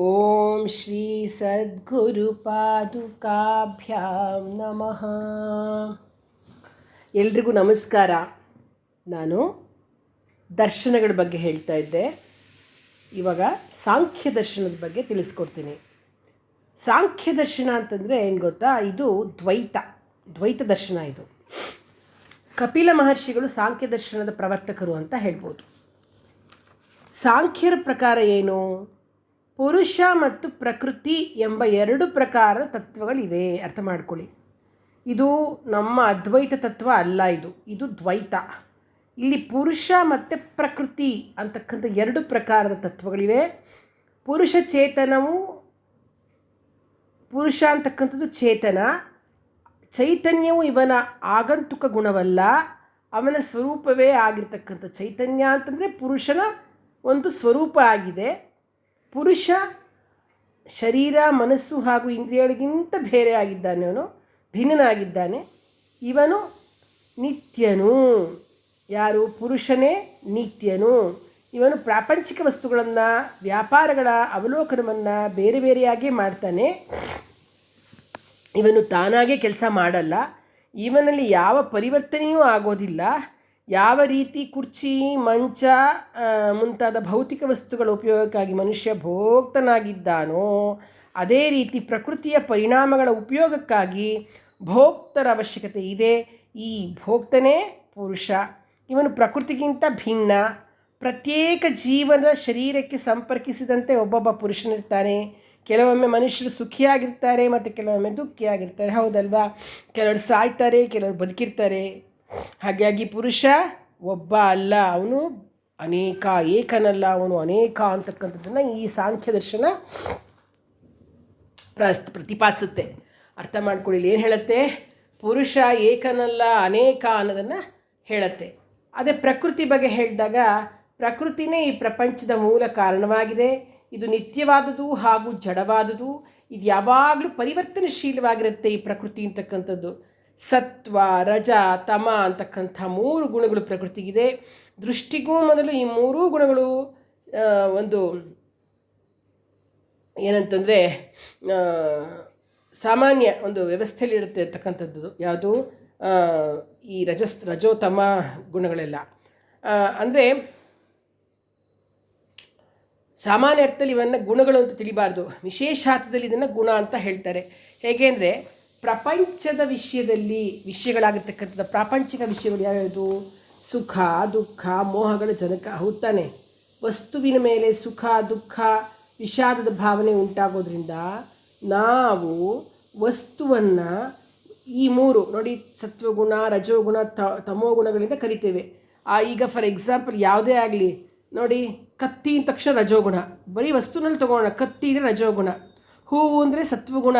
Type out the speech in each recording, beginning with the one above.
ಓಂ ಶ್ರೀ ಸದ್ಗುರು ಪಾದುಕಾಭ್ಯಾಂ ನಮಃ ಎಲ್ರಿಗೂ ನಮಸ್ಕಾರ. ನಾನು ದರ್ಶನಗಳ ಬಗ್ಗೆ ಹೇಳ್ತಾ ಇದ್ದೆ. ಇವಾಗ ಸಾಂಖ್ಯ ದರ್ಶನದ ಬಗ್ಗೆ ತಿಳಿಸ್ಕೊಡ್ತೀನಿ. ಸಾಂಖ್ಯ ದರ್ಶನ ಅಂತಂದರೆ ಏನು ಗೊತ್ತಾ? ಇದು ದ್ವೈತ. ದ್ವೈತ ದರ್ಶನ ಇದು. ಕಪಿಲ ಮಹರ್ಷಿಗಳು ಸಾಂಖ್ಯ ದರ್ಶನದ ಪ್ರವರ್ತಕರು ಅಂತ ಹೇಳ್ಬೋದು. ಸಾಂಖ್ಯರ ಪ್ರಕಾರ ಏನು? ಪುರುಷ ಮತ್ತು ಪ್ರಕೃತಿ ಎಂಬ ಎರಡು ಪ್ರಕಾರದ ತತ್ವಗಳಿವೆ. ಅರ್ಥ ಮಾಡ್ಕೊಳ್ಳಿ. ಇದು ನಮ್ಮ ಅದ್ವೈತ ತತ್ವ ಅಲ್ಲ ಇದು. ಇದು ದ್ವೈತ. ಇಲ್ಲಿ ಪುರುಷ ಮತ್ತು ಪ್ರಕೃತಿ ಅಂತಕ್ಕಂಥ ಎರಡು ಪ್ರಕಾರದ ತತ್ವಗಳಿವೆ. ಪುರುಷ ಚೇತನವು ಪುರುಷ ಅಂತಕ್ಕಂಥದ್ದು ಚೇತನ. ಚೈತನ್ಯವು ಇವನ ಆಗಂತುಕ ಗುಣವಲ್ಲ. ಅವನ ಸ್ವರೂಪವೇ ಆಗಿರ್ತಕ್ಕಂಥ ಚೈತನ್ಯ ಅಂತಂದರೆ ಪುರುಷನ ಒಂದು ಸ್ವರೂಪ ಆಗಿದೆ. ಪುರುಷ ಶರೀರ, ಮನಸ್ಸು ಹಾಗೂ ಇಂದ್ರಿಯಗಳಿಗಿಂತ ಬೇರೆ ಆಗಿದ್ದಾನೆ ಅವನು, ಭಿನ್ನನಾಗಿದ್ದಾನೆ. ಇವನು ನಿತ್ಯನು. ಯಾರು? ಪುರುಷನೇ ನಿತ್ಯನು. ಇವನು ಪ್ರಾಪಂಚಿಕ ವಸ್ತುಗಳನ್ನು, ವ್ಯಾಪಾರಗಳ ಅವಲೋಕನವನ್ನು ಬೇರೆ ಬೇರೆಯಾಗಿ ಮಾಡ್ತಾನೆ. ಇವನು ತಾನಾಗೇ ಕೆಲಸ ಮಾಡಲ್ಲ. ಇವನಲ್ಲಿ ಯಾವ ಪರಿವರ್ತನೆಯೂ ಆಗೋದಿಲ್ಲ. ಯಾವ ರೀತಿ ಕುರ್ಚಿ, ಮಂಚ ಮುಂತಾದ ಭೌತಿಕ ವಸ್ತುಗಳ ಉಪಯೋಗಕ್ಕಾಗಿ ಮನುಷ್ಯ ಭೋಕ್ತನಾಗಿದ್ದಾನೋ, ಅದೇ ರೀತಿ ಪ್ರಕೃತಿಯ ಪರಿಣಾಮಗಳ ಉಪಯೋಗಕ್ಕಾಗಿ ಭೋಕ್ತರ ಅವಶ್ಯಕತೆ ಇದೆ. ಈ ಭೋಕ್ತನೇ ಪುರುಷ. ಇವನು ಪ್ರಕೃತಿಗಿಂತ ಭಿನ್ನ. ಪ್ರತ್ಯೇಕ ಜೀವನ ಶರೀರಕ್ಕೆ ಸಂಪರ್ಕಿಸಿದಂತೆ ಒಬ್ಬೊಬ್ಬ ಪುರುಷನಿರ್ತಾನೆ. ಕೆಲವೊಮ್ಮೆ ಮನುಷ್ಯರು ಸುಖಿಯಾಗಿರ್ತಾರೆ, ಮತ್ತು ಕೆಲವೊಮ್ಮೆ ದುಃಖಿಯಾಗಿರ್ತಾರೆ. ಹೌದಲ್ವಾ? ಕೆಲವರು ಸಾಯ್ತಾರೆ, ಕೆಲವರು ಬದುಕಿರ್ತಾರೆ. ಹಾಗಾಗಿ ಪುರುಷ ಒಬ್ಬ ಅಲ್ಲ ಅವನು ಅನೇಕ ಏಕನಲ್ಲ, ಅವನು ಅನೇಕ ಅಂತಕ್ಕಂಥದ್ದನ್ನು ಈ ಸಾಂಖ್ಯ ದರ್ಶನ ಪ್ರಸ್, ಪ್ರತಿಪಾದಿಸುತ್ತೆ. ಅರ್ಥ ಮಾಡ್ಕೊಳ್ಳಿ ಏನು ಹೇಳುತ್ತೆ? ಪುರುಷ ಏಕನಲ್ಲ, ಅನೇಕ ಅನ್ನೋದನ್ನು ಹೇಳುತ್ತೆ. ಅದೇ ಪ್ರಕೃತಿ ಬಗ್ಗೆ ಹೇಳಿದಾಗ ಪ್ರಕೃತಿನೇ ಈ ಪ್ರಪಂಚದ ಮೂಲ ಕಾರಣವಾಗಿದೆ. ಇದು ನಿತ್ಯವಾದುದು ಹಾಗೂ ಜಡವಾದುದು. ಇದು ಯಾವಾಗಲೂ ಪರಿವರ್ತನಶೀಲವಾಗಿರುತ್ತೆ ಈ ಪ್ರಕೃತಿ ಅಂತಕ್ಕಂಥದ್ದು. ಸತ್ವ, ರಜ, ತಮ ಅಂತಕ್ಕಂಥ ಮೂರು ಗುಣಗಳು ಪ್ರಕೃತಿಗಿದೆ. ದೃಷ್ಟಿಗೂ ಮೊದಲು ಈ ಮೂರೂ ಗುಣಗಳು ಒಂದು ಏನಂತಂದರೆ ಸಾಮಾನ್ಯ ಒಂದು ವ್ಯವಸ್ಥೆಯಲ್ಲಿರುತ್ತೆ ಅಂತಕ್ಕಂಥದ್ದು ಯಾವುದು? ಈ ರಜಸ್, ರಜೋತಮ ಗುಣಗಳೆಲ್ಲ. ಅಂದರೆ ಸಾಮಾನ್ಯ ಅರ್ಥದಲ್ಲಿ ಇವನ್ನ ಗುಣಗಳು ಅಂತ ತಿಳಿಬಾರ್ದು. ವಿಶೇಷಾರ್ಥದಲ್ಲಿ ಇದನ್ನು ಗುಣ ಅಂತ ಹೇಳ್ತಾರೆ. ಹೇಗೆ ಅಂದರೆ ಪ್ರಪಂಚದ ವಿಷಯದಲ್ಲಿ ವಿಷಯಗಳಾಗಿರ್ತಕ್ಕಂಥದ್ದು, ಪ್ರಾಪಂಚಿಕ ವಿಷಯಗಳು ಯಾವ್ಯಾವುದು? ಸುಖ, ದುಃಖ, ಮೋಹಗಳ, ಜನಕ ಹೌದಾನೆ ವಸ್ತುವಿನ ಮೇಲೆ ಸುಖ, ದುಃಖ, ವಿಷಾದದ ಭಾವನೆ ಉಂಟಾಗೋದ್ರಿಂದ ನಾವು ವಸ್ತುವನ್ನು ಈ ಮೂರು, ನೋಡಿ, ಸತ್ವಗುಣ, ರಜೋಗುಣ, ತ, ತಮೋಗುಣಗಳಿಂದ ಕರಿತೇವೆ. ಆ, ಈಗ ಫಾರ್ ಎಕ್ಸಾಂಪಲ್ ಯಾವುದೇ ಆಗಲಿ, ನೋಡಿ, ಕತ್ತಿ ಅಂದ ತಕ್ಷಣ ರಜೋಗುಣ. ಬರೀ ವಸ್ತುನಲ್ಲಿ ತೊಗೋಣ ಕತ್ತಿ ಅಂದರೆ ರಜೋಗುಣ. ಹೂವು ಅಂದರೆ ಸತ್ವಗುಣ.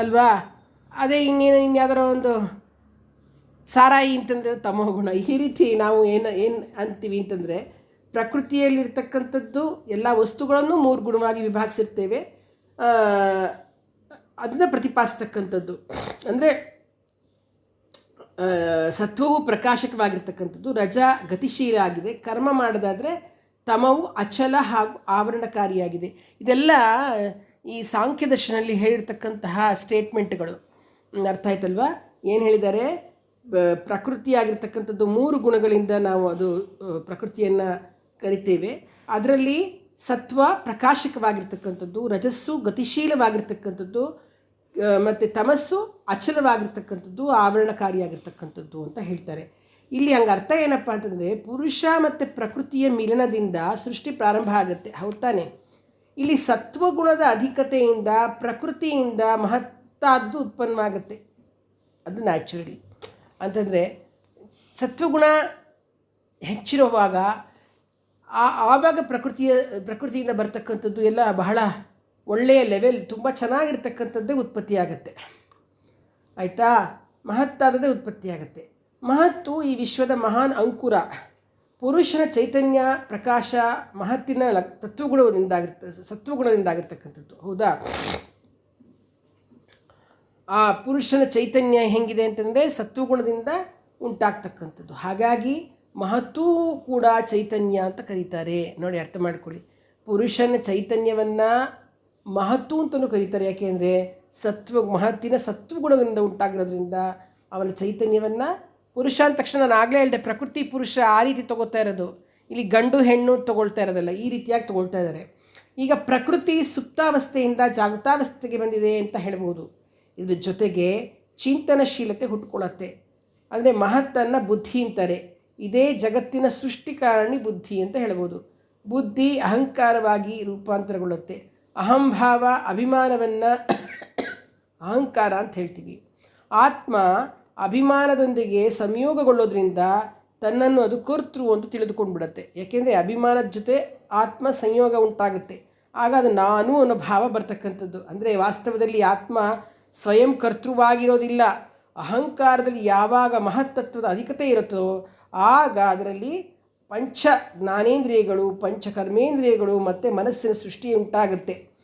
ಅಲ್ವಾ? ಅದೇ ಇನ್ನೇನು, ಇನ್ಯಾವುದಾರ ಒಂದು ಸಾರಾಯಿ ಅಂತಂದರೆ ತಮೋಗುಣ ಈ ರೀತಿ ನಾವು ಏನು ಏನು ಅಂತೀವಿ ಅಂತಂದರೆ ಪ್ರಕೃತಿಯಲ್ಲಿರ್ತಕ್ಕಂಥದ್ದು ಎಲ್ಲ ವಸ್ತುಗಳನ್ನು ಮೂರು ಗುಣವಾಗಿ ವಿಭಾಗಿಸಿರ್ತೇವೆ. ಅದನ್ನು ಪ್ರತಿಪಾದಿಸ್ತಕ್ಕಂಥದ್ದು. ಅಂದರೆ ಸತ್ವವು ಪ್ರಕಾಶಕವಾಗಿರ್ತಕ್ಕಂಥದ್ದು, ರಜಾ ಗತಿಶೀಲ ಆಗಿದೆ ಕರ್ಮ ಮಾಡೋದಾದರೆ ತಮವು ಅಚಲ ಹಾಗೂ ಆವರಣಕಾರಿಯಾಗಿದೆ. ಇದೆಲ್ಲ ಈ ಸಾಂಖ್ಯ ದರ್ಶನಲ್ಲಿ ಹೇಳಿರ್ತಕ್ಕಂತಹ ಸ್ಟೇಟ್ಮೆಂಟ್ಗಳು ಅರ್ಥ ಆಯ್ತಲ್ವಾ? ಏನು ಹೇಳಿದ್ದಾರೆ? ಪ್ರಕೃತಿಯಾಗಿರ್ತಕ್ಕಂಥದ್ದು ಮೂರು ಗುಣಗಳಿಂದ ನಾವು ಅದು ಪ್ರಕೃತಿಯನ್ನು ಕರಿತೇವೆ. ಅದರಲ್ಲಿ ಸತ್ವ ಪ್ರಕಾಶಕವಾಗಿರ್ತಕ್ಕಂಥದ್ದು, ರಜಸ್ಸು ಗತಿಶೀಲವಾಗಿರ್ತಕ್ಕಂಥದ್ದು ಮತ್ತು ತಮಸ್ಸು ಅಚಲವಾಗಿರ್ತಕ್ಕಂಥದ್ದು, ಆವರಣಕಾರಿಯಾಗಿರ್ತಕ್ಕಂಥದ್ದು ಅಂತ ಹೇಳ್ತಾರೆ. ಇಲ್ಲಿ ಹಂಗೆ ಅರ್ಥ ಏನಪ್ಪ ಅಂತಂದರೆ, ಪುರುಷ ಮತ್ತು ಪ್ರಕೃತಿಯ ಮಿಲನದಿಂದ ಸೃಷ್ಟಿ ಪ್ರಾರಂಭ ಆಗುತ್ತೆ. ಹೌದಾನೆ ಇಲ್ಲಿ ಸತ್ವಗುಣದ ಅಧಿಕತೆಯಿಂದ, ಪ್ರಕೃತಿಯಿಂದ ಮಹತ್ತಾದ್ದು ಉತ್ಪನ್ನವಾಗುತ್ತೆ. ಅದು ನ್ಯಾಚುರಲಿ ಅಂತಂದರೆ ಸತ್ವಗುಣ ಹೆಚ್ಚಿರುವಾಗ ಆವಾಗ ಪ್ರಕೃತಿಯ, ಪ್ರಕೃತಿಯಿಂದ ಬರ್ತಕ್ಕಂಥದ್ದು ಎಲ್ಲ ಬಹಳ ಒಳ್ಳೆಯ ಲೆವೆಲ್ ತುಂಬ ಚೆನ್ನಾಗಿರ್ತಕ್ಕಂಥದ್ದೇ ಉತ್ಪತ್ತಿಯಾಗತ್ತೆ. ಆಯಿತಾ? ಮಹತ್ತಾದದೇ ಉತ್ಪತ್ತಿಯಾಗತ್ತೆ. ಮಹತ್ತು ಈ ವಿಶ್ವದ ಮಹಾನ್ ಅಂಕುರ. ಪುರುಷನ ಚೈತನ್ಯ, ಪ್ರಕಾಶ, ಮಹತ್ತಿನ ಲಕ್, ತತ್ವಗುಣದಿಂದಾಗಿರ್ತ, ಸತ್ವಗುಣದಿಂದಾಗಿರ್ತಕ್ಕಂಥದ್ದು. ಹೌದಾ? ಆ ಪುರುಷನ ಚೈತನ್ಯ ಹೆಂಗಿದೆ ಅಂತಂದರೆ ಸತ್ವಗುಣದಿಂದ ಉಂಟಾಗ್ತಕ್ಕಂಥದ್ದು. ಹಾಗಾಗಿ ಮಹತ್ತೂ ಕೂಡ ಚೈತನ್ಯ ಅಂತ ಕರೀತಾರೆ. ನೋಡಿ, ಅರ್ಥ ಮಾಡ್ಕೊಳ್ಳಿ. ಪುರುಷನ ಚೈತನ್ಯವನ್ನು ಮಹತ್ತು ಅಂತಲೂ ಕರೀತಾರೆ. ಯಾಕೆಂದರೆ ಸತ್ವ, ಮಹತ್ತಿನ ಸತ್ವಗುಣದಿಂದ ಉಂಟಾಗಿರೋದ್ರಿಂದ ಅವನ ಚೈತನ್ಯವನ್ನು ಪುರುಷ ಅಂದ ತಕ್ಷಣ ನಾನು ಆಗಲೇ ಹೇಳಿದೆ, ಪ್ರಕೃತಿ ಪುರುಷ ಆ ರೀತಿ ತಗೋತಾ ಇರೋದು. ಇಲ್ಲಿ ಗಂಡು ಹೆಣ್ಣು ತಗೊಳ್ತಾ ಇರೋದಲ್ಲ, ಈ ರೀತಿಯಾಗಿ ತಗೊಳ್ತಾ ಇದ್ದಾರೆ. ಈಗ ಪ್ರಕೃತಿ ಸುಪ್ತಾವಸ್ಥೆಯಿಂದ ಜಾಗೃತಾವಸ್ಥೆಗೆ ಬಂದಿದೆ ಅಂತ ಹೇಳ್ಬೋದು. ಇದ್ರ ಜೊತೆಗೆ ಚಿಂತನಶೀಲತೆ ಹುಟ್ಕೊಳ್ಳುತ್ತೆ. ಅಂದರೆ ಮಹತ್ತನ್ನು ಬುದ್ಧಿ ಅಂತಾರೆ. ಇದೇ ಜಗತ್ತಿನ ಸೃಷ್ಟಿಕಾರಣಿ ಬುದ್ಧಿ ಅಂತ ಹೇಳ್ಬೋದು. ಬುದ್ಧಿ ಅಹಂಕಾರವಾಗಿ ರೂಪಾಂತರಗೊಳ್ಳುತ್ತೆ. ಅಹಂಭಾವ, ಅಭಿಮಾನವನ್ನು ಅಹಂಕಾರ ಅಂತ ಹೇಳ್ತೀವಿ. ಆತ್ಮ ಅಭಿಮಾನದೊಂದಿಗೆ ಸಂಯೋಗಗೊಳ್ಳೋದ್ರಿಂದ ತನ್ನನ್ನು ಅದು ಕರ್ತೃ ಅಂತ ತಿಳಿದುಕೊಂಡ್ಬಿಡುತ್ತೆ. ಯಾಕೆಂದರೆ ಅಭಿಮಾನದ ಜೊತೆ ಆತ್ಮ ಸಂಯೋಗ ಉಂಟಾಗುತ್ತೆ. ಆಗ ಅದು ನಾನು ಅನ್ನೋ ಭಾವ ಬರ್ತಕ್ಕಂಥದ್ದು. ಅಂದರೆ ವಾಸ್ತವದಲ್ಲಿ ಆತ್ಮ ಸ್ವಯಂ ಕರ್ತೃವಾಗಿರೋದಿಲ್ಲ. ಅಹಂಕಾರದಲ್ಲಿ ಯಾವಾಗ ಮಹತ್ತತ್ವದ ಅಧಿಕತೆ ಇರುತ್ತೋ, ಆಗ ಅದರಲ್ಲಿ ಪಂಚ ಜ್ಞಾನೇಂದ್ರಿಯಗಳು, ಪಂಚ ಕರ್ಮೇಂದ್ರಿಯಗಳು ಮತ್ತು ಮನಸ್ಸಿನ ಸೃಷ್ಟಿ ಉಂಟಾಗುತ್ತೆ.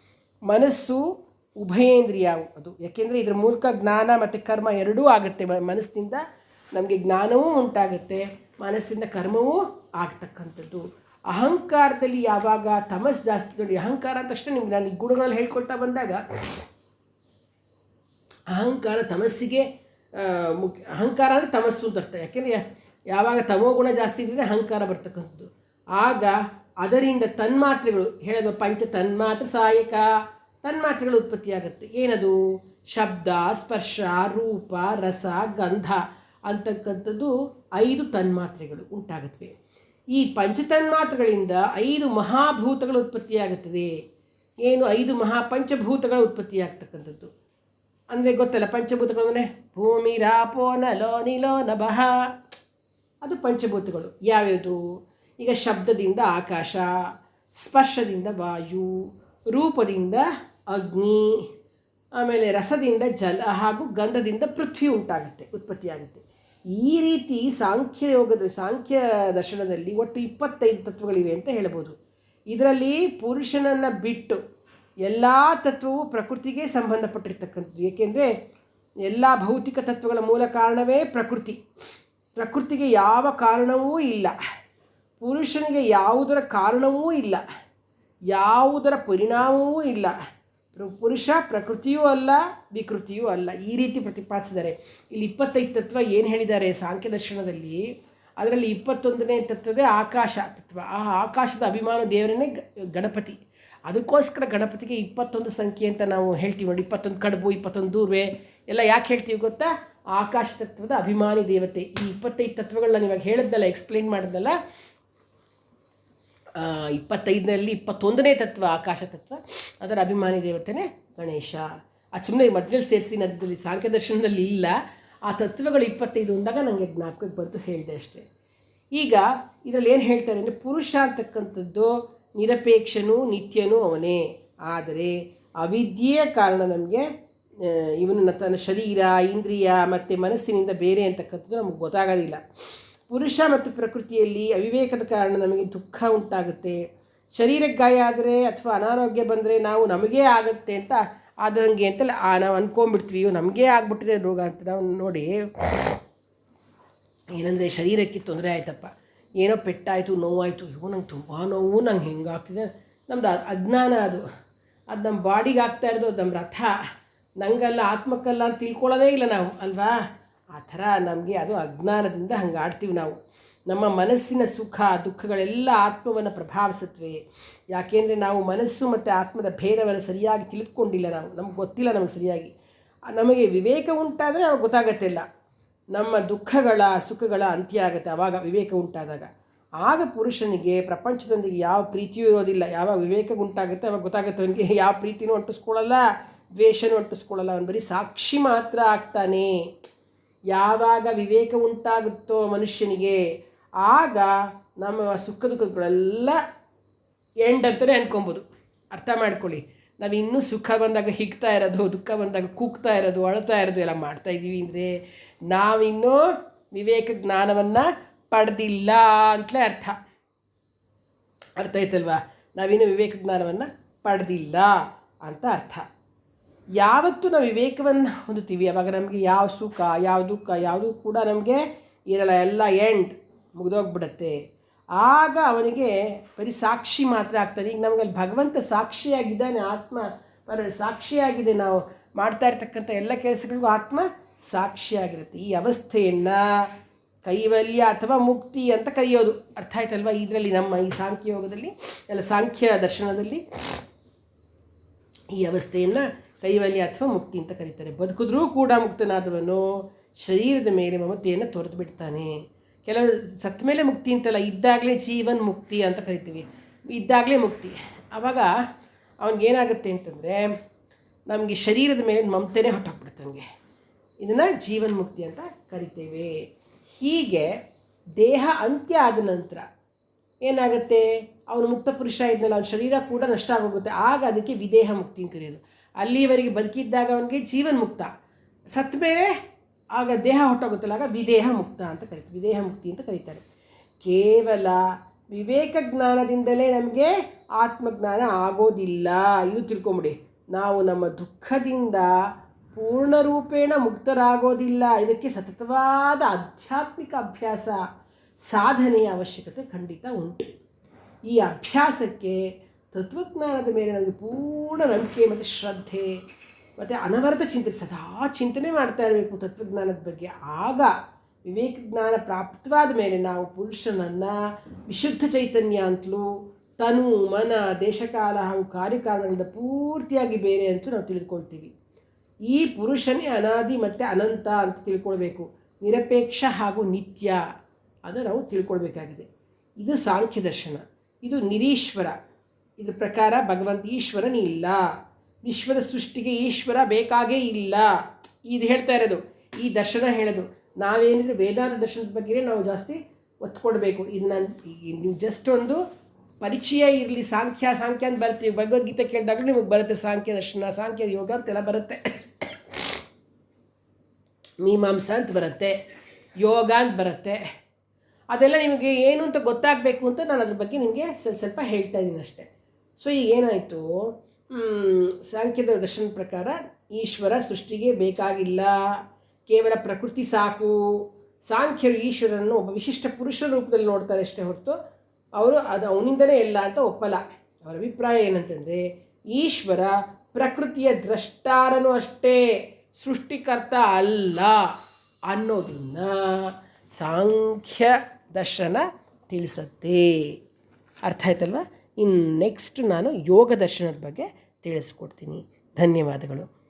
ಮನಸ್ಸು ಉಭಯೇಂದ್ರಿಯ ಅದು. ಯಾಕೆಂದರೆ ಇದರ ಮೂಲಕ ಜ್ಞಾನ ಮತ್ತು ಕರ್ಮ ಎರಡೂ ಆಗುತ್ತೆ. ಮನಸ್ಸಿನಿಂದ ನಮಗೆ ಜ್ಞಾನವೂ ಉಂಟಾಗುತ್ತೆ. ಮನಸ್ಸಿಂದ ಕರ್ಮವೂ ಆಗ್ತಕ್ಕಂಥದ್ದು. ಅಹಂಕಾರದಲ್ಲಿ ಯಾವಾಗ ತಮಸ್ ಜಾಸ್ತಿ ನೋಡಿ ಅಹಂಕಾರ ಅಂತ ತಕ್ಷಣ ನಿಮ್ಗೆ ನಾನು ಗುಣಗಳಲ್ಲಿ ಹೇಳ್ಕೊಳ್ತಾ ಬಂದಾಗ, ಅಹಂಕಾರ ತಮಸ್ಸಿಗೆ ಮುಖ್ಯ ಅಹಂಕಾರ ಅಂದರೆ ತಮಸ್ಸು ಅಂತ ಅರ್ಥ. ಯಾಕೆಂದರೆ ಯಾವಾಗ ತಮೋ ಗುಣ ಜಾಸ್ತಿ ಇದ್ದರೆ ಅಹಂಕಾರ ಬರ್ತಕ್ಕಂಥದ್ದು. ಆಗ ಅದರಿಂದ ತನ್ಮಾತ್ರೆಗಳು ಹೇಳೋದು ಪಂಚ ತನ್ಮಾತ್ರ ಸಹಾಯಕ ತನ್ಮಾತ್ರೆಗಳು ಉತ್ಪತ್ತಿಯಾಗುತ್ತೆ. ಏನದು? ಶಬ್ದ, ಸ್ಪರ್ಶ, ರೂಪ, ರಸ, ಗಂಧ ಅಂತಕ್ಕಂಥದ್ದು ಐದು ತನ್ಮಾತ್ರೆಗಳು ಉಂಟಾಗುತ್ತವೆ. ಈ ಪಂಚತನ್ಮಾತ್ರೆಗಳಿಂದ ಐದು ಮಹಾಭೂತಗಳು ಉತ್ಪತ್ತಿಯಾಗುತ್ತದೆ. ಏನು? ಐದು ಮಹಾ ಪಂಚಭೂತಗಳ ಉತ್ಪತ್ತಿಯಾಗ್ತಕ್ಕಂಥದ್ದು. ಅಂದರೆ ಗೊತ್ತಲ್ಲ ಪಂಚಭೂತಗಳು ಅಂದರೆ? ಭೂಮಿ, ರಾಪೋ, ನಲೋ, ನಿಲೋ, ನಭಃ. ಅದು ಪಂಚಭೂತಗಳು. ಯಾವ್ಯಾವುದು? ಈಗ ಶಬ್ದದಿಂದ ಆಕಾಶ, ಸ್ಪರ್ಶದಿಂದ ವಾಯು, ರೂಪದಿಂದ ಅಗ್ನಿ, ಆಮೇಲೆ ರಸದಿಂದ ಜಲ ಹಾಗೂ ಗಂಧದಿಂದ ಪೃಥ್ವಿ ಉಂಟಾಗುತ್ತೆ, ಉತ್ಪತ್ತಿಯಾಗುತ್ತೆ. ಈ ರೀತಿ ಸಾಂಖ್ಯ ಯೋಗದ, ಸಾಂಖ್ಯ ದರ್ಶನದಲ್ಲಿ ಒಟ್ಟು ಇಪ್ಪತ್ತೈದು ತತ್ವಗಳಿವೆ ಅಂತ ಹೇಳ್ಬೋದು. ಇದರಲ್ಲಿ ಪುರುಷನನ್ನು ಬಿಟ್ಟು ಎಲ್ಲ ತತ್ವವು ಪ್ರಕೃತಿಗೆ ಸಂಬಂಧಪಟ್ಟಿರ್ತಕ್ಕಂಥದ್ದು. ಏಕೆಂದರೆ ಎಲ್ಲ ಭೌತಿಕ ತತ್ವಗಳ ಮೂಲ ಕಾರಣವೇ ಪ್ರಕೃತಿ. ಪ್ರಕೃತಿಗೆ ಯಾವ ಕಾರಣವೂ ಇಲ್ಲ. ಪುರುಷನಿಗೆ ಯಾವುದರ ಕಾರಣವೂ ಇಲ್ಲ. ಯಾವುದರ ಪರಿಣಾಮವೂ ಇಲ್ಲ. ಪುರುಷ ಪ್ರಕೃತಿಯೂ ಅಲ್ಲ, ವಿಕೃತಿಯೂ ಅಲ್ಲ. ಈ ರೀತಿ ಪ್ರತಿಪಾದಿಸಿದ್ದಾರೆ. ಇಲ್ಲಿ ಇಪ್ಪತ್ತೈದು ತತ್ವ ಏನು ಹೇಳಿದ್ದಾರೆ ಸಾಂಖ್ಯ ದರ್ಶನದಲ್ಲಿ? ಅದರಲ್ಲಿ ಇಪ್ಪತ್ತೊಂದನೇ ತತ್ವದೇ ಆಕಾಶ ತತ್ವ. ಆ ಆಕಾಶದ ಅಭಿಮಾನ ದೇವರನ್ನೇ ಗಣಪತಿ. ಅದಕ್ಕೋಸ್ಕರ ಗಣಪತಿಗೆ ಇಪ್ಪತ್ತೊಂದು ಸಂಖ್ಯೆ ಅಂತ ನಾವು ಹೇಳ್ತೀವಿ ನೋಡಿ. ಇಪ್ಪತ್ತೊಂದು ಕಡುಬು, ಇಪ್ಪತ್ತೊಂದು ದೂರ್ವೆ. ಎಲ್ಲ ಯಾಕೆ ಹೇಳ್ತೀವಿ ಗೊತ್ತಾ? ಆಕಾಶ ತತ್ವದ ಅಭಿಮಾನಿ ದೇವತೆ. ಈ ಇಪ್ಪತ್ತೈದು ತತ್ವಗಳನ್ನ ನಾನು ಇವಾಗ ಹೇಳಿದ್ನಲ್ಲ ಎಕ್ಸ್ಪ್ಲೈನ್ ಮಾಡಿದ್ನಲ್ಲ ಆ, ಇಪ್ಪತ್ತೈದರಲ್ಲಿ ಇಪ್ಪತ್ತೊಂದನೇ ತತ್ವ ಆಕಾಶ ತತ್ವ. ಅದರ ಅಭಿಮಾನಿ ದೇವತೆನೇ ಗಣೇಶ. ಆ ಸುಮ್ಮನೆ ಮಧ್ಯದಲ್ಲಿ ಸೇರಿಸಿ ಅದರಲ್ಲಿ ಸಾಂಖ್ಯ ದರ್ಶನದಲ್ಲಿ ಇಲ್ಲ. ಆ ತತ್ವಗಳು ಇಪ್ಪತ್ತೈದು ಅಂದಾಗ ನನಗೆ ಜ್ಞಾಪಕಕ್ಕೆ ಬಂತು ಹೇಳಿದೆ ಅಷ್ಟೇ. ಈಗ ಇದರಲ್ಲಿ ಏನು ಹೇಳ್ತಾರೆ ಅಂದರೆ ಪುರುಷ ಅಂತಕ್ಕಂಥದ್ದು ನಿರಪೇಕ್ಷನೂ ನಿತ್ಯನೂ ಅವನೇ. ಆದರೆ ಅವಿದ್ಯೆಯ ಕಾರಣ ನಮಗೆ ಇವನು ತನ್ನ ಶರೀರ ಇಂದ್ರಿಯ ಮತ್ತು ಮನಸ್ಸಿನಿಂದ ಬೇರೆ ಅಂತಕ್ಕಂಥದ್ದು ನಮಗೆ ಗೊತ್ತಾಗೋದಿಲ್ಲ. ಪುರುಷ ಮತ್ತು ಪ್ರಕೃತಿಯಲ್ಲಿ ಅವಿವೇಕದ ಕಾರಣ ನಮಗೆ ದುಃಖ ಉಂಟಾಗುತ್ತೆ. ಶರೀರಕ್ಕೆ ಗಾಯ ಆದರೆ ಅಥವಾ ಅನಾರೋಗ್ಯ ಬಂದರೆ ನಾವು ನಮಗೇ ಆಗುತ್ತೆ ಅಂತ ಆದಂಗೆ ಅಂತಲ್ಲ ಆ ನಾವು ಅಂದ್ಕೊಂಡ್ಬಿಡ್ತೀವಿ ನಮಗೇ ಆಗ್ಬಿಟ್ಟಿದೆ ರೋಗ ಅಂತ ನಾವು ನೋಡಿ. ಏನಂದರೆ ಶರೀರಕ್ಕೆ ತೊಂದರೆ ಆಯ್ತಪ್ಪ. ಏನೋ ಪೆಟ್ಟಾಯಿತು, ನೋವಾಯಿತು. ಇವು ನಂಗೆ ತುಂಬ ನೋವು, ನಂಗೆ ಹೆಂಗಾಗ್ತಿದೆ. ನಮ್ದು ಅಜ್ಞಾನ ಅದು. ಅದು ನಮ್ಮ ಬಾಡಿಗೆ ಆಗ್ತಾ ಇರೋದು ನಮ್ಮ ರಥ. ನಂಗಲ್ಲ, ಆತ್ಮಕ್ಕಲ್ಲ ಅಂತ ತಿಳ್ಕೊಳ್ಳೋದೇ ಇಲ್ಲ ನಾವು, ಅಲ್ವಾ? ಆ ಥರ ನಮಗೆ ಅದು ಅಜ್ಞಾನದಿಂದ ಹಂಗೆ ಆಡ್ತೀವಿ ನಾವು. ನಮ್ಮ ಮನಸ್ಸಿನ ಸುಖ, ದುಃಖಗಳೆಲ್ಲ ಆತ್ಮವನ್ನು ಪ್ರಭಾವಿಸುತ್ತವೆ. ಯಾಕೆಂದರೆ ನಾವು ಮನಸ್ಸು ಮತ್ತು ಆತ್ಮದ ಭೇದವನ್ನು ಸರಿಯಾಗಿ ತಿಳಿದುಕೊಂಡಿಲ್ಲ ನಾವು. ನಮ್ಗೆ ಗೊತ್ತಿಲ್ಲ ನಮಗೆ ಸರಿಯಾಗಿ. ನಮಗೆ ವಿವೇಕ ಉಂಟಾದರೆ ಅವಾಗ ಗೊತ್ತಾಗತ್ತಿಲ್ಲ ನಮ್ಮ ದುಃಖಗಳ, ಸುಖಗಳ ಅಂತ್ಯ ಆಗುತ್ತೆ ಆವಾಗ ವಿವೇಕ ಉಂಟಾದಾಗ. ಆಗ ಪುರುಷನಿಗೆ, ಪ್ರಪಂಚದೊಂದಿಗೆ ಯಾವ ಪ್ರೀತಿಯೂ ಇರೋದಿಲ್ಲ. ಯಾವಾಗ ವಿವೇಕ ಉಂಟಾಗುತ್ತೆ ಅವಾಗ ಗೊತ್ತಾಗುತ್ತೆ ಅವನಿಗೆ. ಯಾವ ಪ್ರೀತಿನೂ ಅಂಟಿಸ್ಕೊಳ್ಳಲ್ಲ, ದ್ವೇಷನೂ ಅಂಟಿಸ್ಕೊಳ್ಳಲ್ಲ. ಅವನು ಬರೀ ಸಾಕ್ಷಿ ಮಾತ್ರ ಆಗ್ತಾನೆ. ಯಾವಾಗ ವಿವೇಕ ಉಂಟಾಗುತ್ತೋ ಮನುಷ್ಯನಿಗೆ, ಆಗ ನಮ್ಮ ಸುಖ ದುಃಖಗಳೆಲ್ಲ ಎಂಡ್ ಅಂತಲೇ ಅನ್ಕೊಬೋದು. ಅರ್ಥ ಮಾಡ್ಕೊಳ್ಳಿ. ನಾವು ಇನ್ನೂ ಸುಖ ಬಂದಾಗ ಹಿಗ್ತಾ ಇರೋದು, ದುಃಖ ಬಂದಾಗ ಕೂಗ್ತಾ ಇರೋದು, ಅಳ್ತಾ ಇರೋದು ಎಲ್ಲ ಮಾಡ್ತಾ ಇದ್ದೀವಿ ಅಂದರೆ ನಾವಿನ್ನೂ ವಿವೇಕ ಜ್ಞಾನವನ್ನು ಪಡೆದಿಲ್ಲ ಅಂತಲೇ ಅರ್ಥ. ಅರ್ಥ ಆಯ್ತಲ್ವಾ? ನಾವಿನ್ನೂ ವಿವೇಕ ಜ್ಞಾನವನ್ನು ಪಡೆದಿಲ್ಲ ಅಂತ ಅರ್ಥ. ಯಾವತ್ತು ನಾವು ವಿವೇಕವನ್ನು ಹೊಂದುತ್ತೀವಿ. ಅವಾಗ ನಮಗೆ ಯಾವ ಸುಖ, ಯಾವ ದುಃಖ, ಯಾವುದು ಕೂಡ ನಮಗೆ ಇರಲ್ಲ ಎಲ್ಲ ಎಂಡ್ ಮುಗಿದೋಗ್ಬಿಡತ್ತೆ. ಆಗ ಅವನಿಗೆ ಬರೀ ಸಾಕ್ಷಿ ಮಾತ್ರ ಆಗ್ತಾನೆ. ಈಗ ನಮಗಲ್ಲಿ ಭಗವಂತ ಸಾಕ್ಷಿಯಾಗಿದ್ದಾನೆ, ಆತ್ಮ ಪರ ಸಾಕ್ಷಿಯಾಗಿದೆ. ನಾವು ಮಾಡ್ತಾ ಇರ್ತಕ್ಕಂಥ ಎಲ್ಲ ಕೆಲಸಗಳಿಗೂ ಆತ್ಮ ಸಾಕ್ಷಿಯಾಗಿರುತ್ತೆ. ಈ ಅವಸ್ಥೆಯನ್ನು ಕೈವಲ್ಯ ಅಥವಾ ಮುಕ್ತಿ ಅಂತ ಕರೆಯೋದು. ಅರ್ಥ ಆಯ್ತಲ್ವಾ? ಇದರಲ್ಲಿ ನಮ್ಮ ಈ ಸಾಂಖ್ಯ ಯೋಗದಲ್ಲಿ, ಎಲ್ಲ ಸಾಂಖ್ಯ ದರ್ಶನದಲ್ಲಿ ಈ ಅವಸ್ಥೆಯನ್ನು ಕೈವಲ್ಯ ಅಥವಾ ಮುಕ್ತಿ ಅಂತ ಕರೀತಾರೆ. ಬದುಕಿದ್ರೂ ಕೂಡ ಮುಕ್ತನಾದವನು ಶರೀರದ ಮೇಲೆ ಮಮತೆಯನ್ನು ತೊರೆದು ಬಿಡ್ತಾನೆ. ಕೆಲವರು ಸತ್ತ ಮೇಲೆ ಮುಕ್ತಿ ಅಂತಲ್ಲ, ಇದ್ದಾಗಲೇ ಜೀವನ್ ಮುಕ್ತಿ ಅಂತ ಕರಿತೀವಿ. ಇದ್ದಾಗಲೇ ಮುಕ್ತಿ. ಆವಾಗ ಅವನಿಗೇನಾಗುತ್ತೆ ಅಂತಂದರೆ, ನಮಗೆ ಶರೀರದ ಮೇಲೆ ಮಮತೆನೇ ಹೊಟ್ಟೋಗ್ಬಿಡುತ್ತೆ ನನಗೆ ಇದನ್ನು ಜೀವನ್ ಮುಕ್ತಿ ಅಂತ ಕರಿತೇವೆ. ಹೀಗೆ ದೇಹ ಅಂತ್ಯ ಆದ ನಂತರ ಏನಾಗುತ್ತೆ? ಅವನು ಮುಕ್ತ ಪುರುಷ ಇದ್ದಲ್ಲ ಅವನ ಶರೀರ ಕೂಡ ನಷ್ಟ ಆಗೋಗುತ್ತೆ. ಆಗ ಅದಕ್ಕೆ ವಿದೇಹ ಮುಕ್ತಿ ಅಂತ ಕರೆಯೋದು. ಅಲ್ಲಿವರೆಗೆ ಬದುಕಿದ್ದಾಗ ಅವನಿಗೆ ಜೀವನ್ ಮುಕ್ತ. ಸತ್ತ ಮೇಲೆ ಆಗ ದೇಹ ಹೊಟ್ಟೋಗುತ್ತಲ್ಲ ಆಗ ವಿದೇಹ ಮುಕ್ತ ಅಂತ ಕರಿತಾರೆ. ವಿದೇಹ ಮುಕ್ತಿ ಅಂತ ಕರೀತಾರೆ. ಕೇವಲ ವಿವೇಕ ಜ್ಞಾನದಿಂದಲೇ ನಮಗೆ ಆತ್ಮಜ್ಞಾನ ಆಗೋದಿಲ್ಲ. ಇದು ತಿಳ್ಕೊಂಬಿಡಿ. ನಾವು ನಮ್ಮ ದುಃಖದಿಂದ ಪೂರ್ಣರೂಪೇಣ ಮುಕ್ತರಾಗೋದಿಲ್ಲ. ಇದಕ್ಕೆ ಸತತವಾದ ಆಧ್ಯಾತ್ಮಿಕ ಅಭ್ಯಾಸ, ಸಾಧನೆಯ ಅವಶ್ಯಕತೆ ಖಂಡಿತ ಉಂಟು. ಈ ಅಭ್ಯಾಸಕ್ಕೆ ತತ್ವಜ್ಞಾನದ ಮೇಲೆ ನನಗೆ ಪೂರ್ಣ ನಂಬಿಕೆ ಮತ್ತು ಶ್ರದ್ಧೆ ಮತ್ತು ಅನವರತ ಚಿಂತನೆ ಸದಾ ಚಿಂತನೆ ಮಾಡ್ತಾ ಇರಬೇಕು ತತ್ವಜ್ಞಾನದ ಬಗ್ಗೆ. ಆಗ ವಿವೇಕ ಜ್ಞಾನ ಪ್ರಾಪ್ತವಾದ ಮೇಲೆ ನಾವು ಪುರುಷನನ್ನು ವಿಶುದ್ಧ ಚೈತನ್ಯ ಅಂತಲೂ, ತನು, ಮನ, ದೇಶಕಾಲ ಹಾಗೂ ಕಾರ್ಯಕಾರಣಗಳಿಂದ ಪೂರ್ತಿಯಾಗಿ ಬೇರೆ ಅಂತಲೂ ನಾವು ತಿಳಿದುಕೊಳ್ತೀವಿ. ಈ ಪುರುಷನೇ ಅನಾದಿ ಮತ್ತು ಅನಂತ ಅಂತ ತಿಳ್ಕೊಳ್ಬೇಕು. ನಿರಪೇಕ್ಷ ಹಾಗೂ ನಿತ್ಯ ಅದು ನಾವು ತಿಳ್ಕೊಳ್ಬೇಕಾಗಿದೆ. ಇದು ಸಾಂಖ್ಯ ದರ್ಶನ. ಇದು ನಿರೀಶ್ವರ. ಇದ್ರ ಪ್ರಕಾರ ಭಗವಂತ ಈಶ್ವರನೇ ಇಲ್ಲ. ವಿಶ್ವದ ಸೃಷ್ಟಿಗೆ ಈಶ್ವರ ಬೇಕಾಗೇ ಇಲ್ಲ. ಇದು ಹೇಳ್ತಾ ಇರೋದು, ಈ ದರ್ಶನ ಹೇಳೋದು. ನಾವೇನಿದ್ರೆ ವೇದಾಂತ ದರ್ಶನದ ಬಗ್ಗೆ ನಾವು ಜಾಸ್ತಿ ಒತ್ತು ಕೊಡಬೇಕು ಇದು ನಾನು ನೀವು ಜಸ್ಟ್ ಒಂದು ಪರಿಚಯ ಇರಲಿ, ಸಾಂಖ್ಯ ಸಾಂಖ್ಯ ಅಂತ ಬರ್ತೀವಿ. ಭಗವದ್ಗೀತೆ ಕೇಳಿದಾಗಲೂ ನಿಮಗೆ ಬರುತ್ತೆ ಸಾಂಖ್ಯ ದರ್ಶನ, ಸಾಂಖ್ಯ ಯೋಗ ಅಂತೆಲ್ಲ ಬರುತ್ತೆ. ಮೀಮಾಂಸ ಅಂತ ಬರುತ್ತೆ, ಯೋಗ ಅಂತ ಬರುತ್ತೆ. ಅದೆಲ್ಲ ನಿಮಗೆ ಏನು ಅಂತ ಗೊತ್ತಾಗಬೇಕು ಅಂತ ನಾನು ಅದ್ರ ಬಗ್ಗೆ ನಿಮಗೆ ಸ್ವಲ್ಪ ಸ್ವಲ್ಪ ಹೇಳ್ತಾ ಇದ್ದೀನಿ ಅಷ್ಟೇ. ಸೊ ಈಗ ಏನಾಯಿತು ಸಾಂಖ್ಯದ ದರ್ಶನ ಪ್ರಕಾರ ಈಶ್ವರ ಸೃಷ್ಟಿಗೆ ಬೇಕಾಗಿಲ್ಲ. ಕೇವಲ ಪ್ರಕೃತಿ ಸಾಕು. ಸಾಂಖ್ಯರು ಈಶ್ವರನ್ನು ಒಬ್ಬ ವಿಶಿಷ್ಟ ಪುರುಷ ರೂಪದಲ್ಲಿ ನೋಡ್ತಾರೆ ಅಷ್ಟೇ ಹೊರತು ಅವರು ಅದು ಅವನಿಂದನೇ ಇಲ್ಲ ಅಂತ ಒಪ್ಪಲ್ಲ. ಅವರ ಅಭಿಪ್ರಾಯ ಏನಂತಂದರೆ, ಈಶ್ವರ ಪ್ರಕೃತಿಯ ದ್ರಷ್ಟಾರನು ಅಷ್ಟೇ, ಸೃಷ್ಟಿಕರ್ತ ಅಲ್ಲ ಅನ್ನೋದನ್ನ ಸಾಂಖ್ಯ ದರ್ಶನ ತಿಳಿಸತ್ತೆ. ಅರ್ಥ ಆಯ್ತಲ್ವ? ಇನ್ನು ನೆಕ್ಸ್ಟ್ ನಾನು ಯೋಗ ದರ್ಶನದ ಬಗ್ಗೆ ತಿಳಿಸ್ಕೊಡ್ತೀನಿ. ಧನ್ಯವಾದಗಳು.